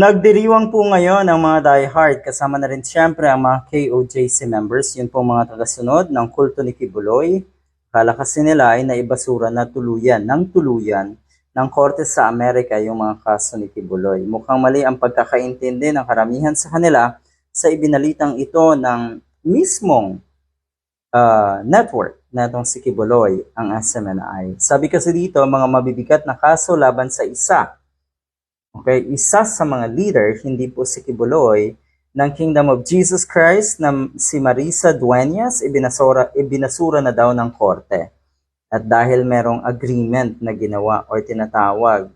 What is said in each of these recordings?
Nagdiriwang po ngayon ang mga diehard kasama na rin siyempre ang mga KOJC members. Yun po mga tagasunod ng kulto ni Kibuloy. Kala kasi nila ay naibasura na tuluyan ng tuluyan ng korte sa Amerika yung mga kaso ni Kibuloy. Mukhang mali ang pagkakaintindi ng karamihan sa kanila sa ibinalitang ito ng mismong uh, network na itong si Kibuloy, ang SMNI. Sabi kasi dito, mga mabibigat na kaso laban sa isa. Okay, isa sa mga leader, hindi po si Kibuloy, ng Kingdom of Jesus Christ na si Marisa Dueñas, ibinasura, ibinasura na daw ng korte. At dahil merong agreement na ginawa or tinatawag,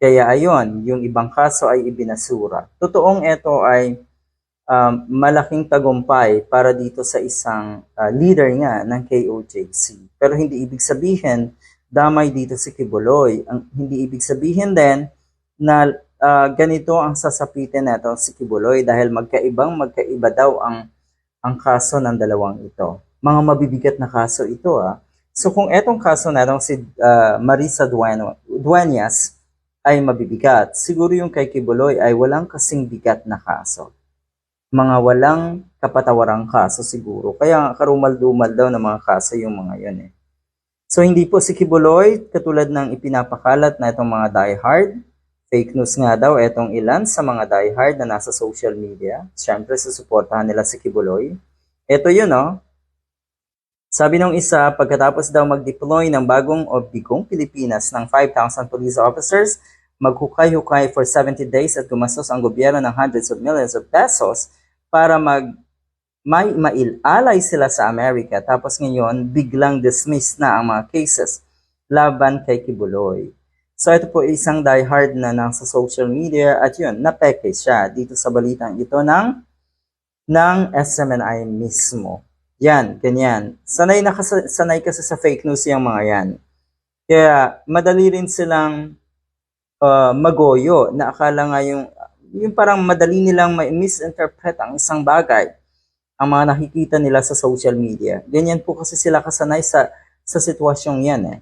kaya ayon, yung ibang kaso ay ibinasura. Totoong ito ay um, malaking tagumpay para dito sa isang uh, leader nga ng KOJC. Pero hindi ibig sabihin damay dito si Kibuloy. Ang hindi ibig sabihin din na uh, ganito ang sasapitin nato si Kibuloy dahil magkaibang magkaiba daw ang ang kaso ng dalawang ito. Mga mabibigat na kaso ito ah. So kung etong kaso na si uh, Marisa Dueno, Dueñas ay mabibigat, siguro yung kay Kibuloy ay walang kasing bigat na kaso mga walang kapatawarang kaso siguro. Kaya karumal-dumal daw ng mga kaso yung mga yun eh. So hindi po si Kibuloy katulad ng ipinapakalat na itong mga diehard. Fake news nga daw itong ilan sa mga diehard na nasa social media. Siyempre susuportahan nila si Kibuloy. Ito yun oh. Sabi nung isa, pagkatapos daw mag-deploy ng bagong o Pilipinas ng 5,000 police officers, maghukay-hukay for 70 days at gumastos ang gobyerno ng hundreds of millions of pesos para mag may mailalay sila sa Amerika tapos ngayon biglang dismiss na ang mga cases laban kay Kibuloy. So ito po isang diehard na nasa social media at yun, napeke siya dito sa balitang ito ng ng SMNI mismo. Yan, ganyan. Sanay, na kasi, sanay kasi sa fake news yung mga yan. Kaya madali rin silang uh, magoyo na akala nga yung, yung parang madali nilang may misinterpret ang isang bagay ang mga nakikita nila sa social media. Ganyan po kasi sila kasanay sa, sa sitwasyong yan eh.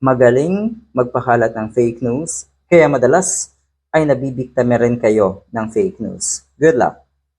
Magaling magpakalat ng fake news, kaya madalas ay nabibiktima rin kayo ng fake news. Good luck!